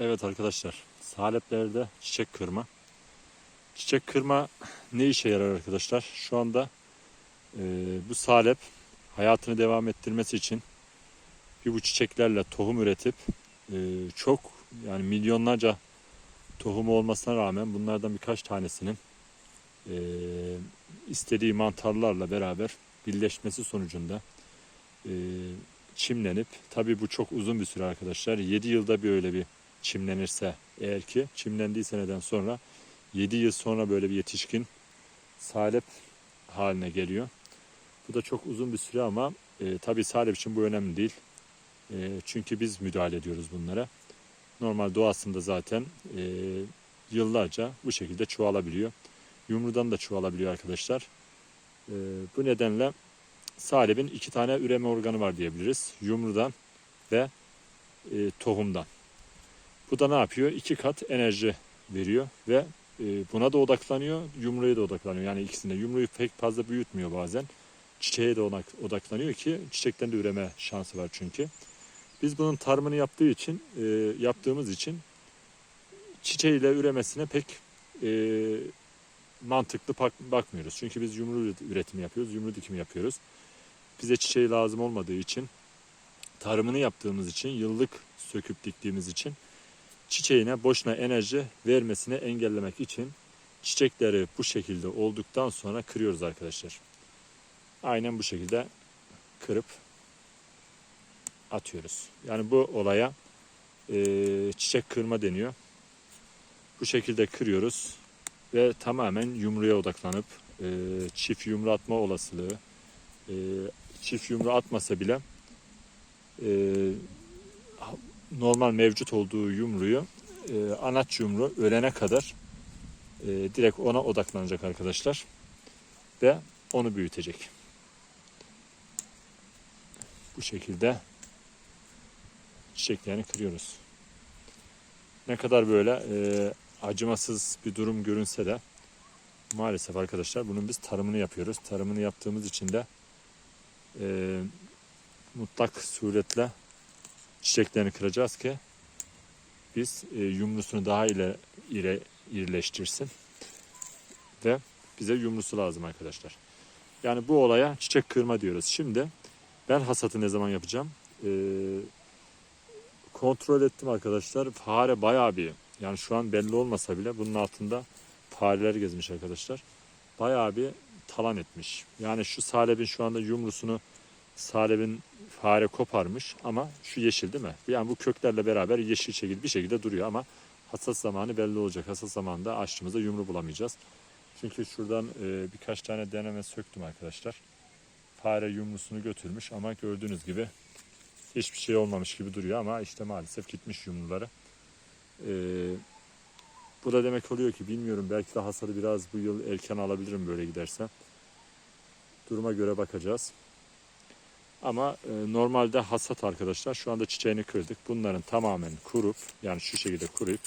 Evet arkadaşlar, saleplerde çiçek kırma. Çiçek kırma ne işe yarar arkadaşlar? Şu anda e, bu salep hayatını devam ettirmesi için bir bu çiçeklerle tohum üretip e, çok yani milyonlarca tohumu olmasına rağmen bunlardan birkaç tanesinin e, istediği mantarlarla beraber birleşmesi sonucunda e, çimlenip tabi bu çok uzun bir süre arkadaşlar 7 yılda bir öyle bir çimlenirse eğer ki çimlendiği seneden sonra 7 yıl sonra böyle bir yetişkin salep haline geliyor. Bu da çok uzun bir süre ama e, tabi salep için bu önemli değil. E, çünkü biz müdahale ediyoruz bunlara. Normal doğasında zaten e, yıllarca bu şekilde çoğalabiliyor. Yumrudan da çoğalabiliyor arkadaşlar. E, bu nedenle salepin iki tane üreme organı var diyebiliriz. Yumrudan ve e, tohumdan. Bu da ne yapıyor? İki kat enerji veriyor ve e, buna da odaklanıyor, yumruya da odaklanıyor. Yani ikisinde yumruyu pek fazla büyütmüyor bazen. Çiçeğe de odaklanıyor ki çiçekten de üreme şansı var çünkü. Biz bunun tarımını yaptığı için, e, yaptığımız için çiçeğiyle üremesine pek e, mantıklı bak- bakmıyoruz. Çünkü biz yumru üretimi yapıyoruz, yumru dikimi yapıyoruz. Bize çiçeği lazım olmadığı için, tarımını yaptığımız için, yıllık söküp diktiğimiz için çiçeğine boşuna enerji vermesini engellemek için çiçekleri bu şekilde olduktan sonra kırıyoruz arkadaşlar. Aynen bu şekilde kırıp atıyoruz. Yani bu olaya e, çiçek kırma deniyor. Bu şekilde kırıyoruz ve tamamen yumruya odaklanıp e, çift yumru atma olasılığı e, çift yumru atmasa bile e, normal mevcut olduğu yumruyu e, anaç yumru ölene kadar e, direkt ona odaklanacak arkadaşlar ve onu büyütecek. Bu şekilde çiçeklerini kırıyoruz. Ne kadar böyle e, acımasız bir durum görünse de maalesef arkadaşlar bunun biz tarımını yapıyoruz. Tarımını yaptığımız için de e, mutlak suretle çiçeklerini kıracağız ki biz e, yumrusunu daha ile ire, irileştirsin ve bize yumrusu lazım arkadaşlar. Yani bu olaya çiçek kırma diyoruz. Şimdi ben hasatı ne zaman yapacağım? E, kontrol ettim arkadaşlar. Fare bayağı bir yani şu an belli olmasa bile bunun altında fareler gezmiş arkadaşlar. Bayağı bir talan etmiş. Yani şu salebin şu anda yumrusunu salebin fare koparmış ama şu yeşil değil mi? Yani bu köklerle beraber yeşil şekilde bir şekilde duruyor ama hasat zamanı belli olacak. Hasat zamanında açtığımızda yumru bulamayacağız. Çünkü şuradan e, birkaç tane deneme söktüm arkadaşlar. Fare yumrusunu götürmüş ama gördüğünüz gibi hiçbir şey olmamış gibi duruyor ama işte maalesef gitmiş yumruları. E, bu da demek oluyor ki bilmiyorum belki de hasadı biraz bu yıl erken alabilirim böyle giderse. Duruma göre bakacağız. Ama e, normalde hasat arkadaşlar şu anda çiçeğini kırdık. Bunların tamamen kurup yani şu şekilde kuruyup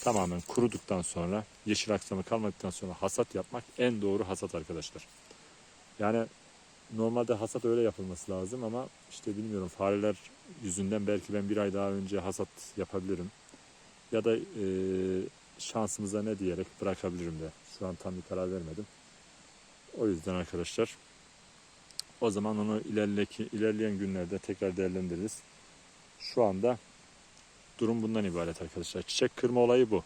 tamamen kuruduktan sonra yeşil aksamı kalmadıktan sonra hasat yapmak en doğru hasat arkadaşlar. Yani normalde hasat öyle yapılması lazım ama işte bilmiyorum fareler yüzünden belki ben bir ay daha önce hasat yapabilirim. Ya da e, şansımıza ne diyerek bırakabilirim de. Şu an tam bir karar vermedim. O yüzden arkadaşlar o zaman onu ilerleki, ilerleyen günlerde tekrar değerlendiririz. Şu anda durum bundan ibaret arkadaşlar. Çiçek kırma olayı bu.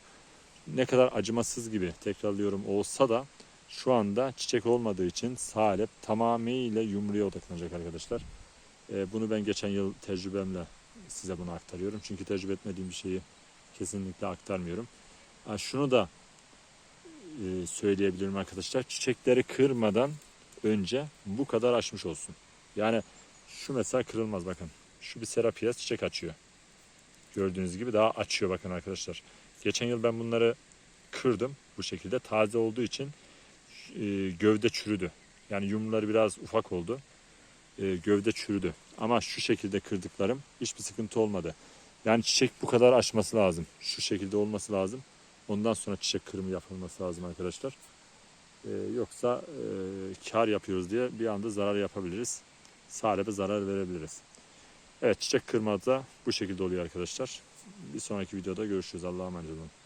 Ne kadar acımasız gibi tekrarlıyorum olsa da şu anda çiçek olmadığı için salep tamamıyla yumruya odaklanacak arkadaşlar. Ee, bunu ben geçen yıl tecrübemle size bunu aktarıyorum. Çünkü tecrübe etmediğim bir şeyi kesinlikle aktarmıyorum. Ha, şunu da e, söyleyebilirim arkadaşlar. Çiçekleri kırmadan önce bu kadar açmış olsun. Yani şu mesela kırılmaz bakın. Şu bir serapiyas çiçek açıyor. Gördüğünüz gibi daha açıyor bakın arkadaşlar. Geçen yıl ben bunları kırdım bu şekilde. Taze olduğu için e, gövde çürüdü. Yani yumruları biraz ufak oldu. E, gövde çürüdü. Ama şu şekilde kırdıklarım hiçbir sıkıntı olmadı. Yani çiçek bu kadar açması lazım. Şu şekilde olması lazım. Ondan sonra çiçek kırımı yapılması lazım arkadaşlar. Ee, yoksa e, kar yapıyoruz diye bir anda zarar yapabiliriz. Salebe zarar verebiliriz. Evet çiçek kırma da bu şekilde oluyor arkadaşlar. Bir sonraki videoda görüşürüz. Allah'a emanet olun.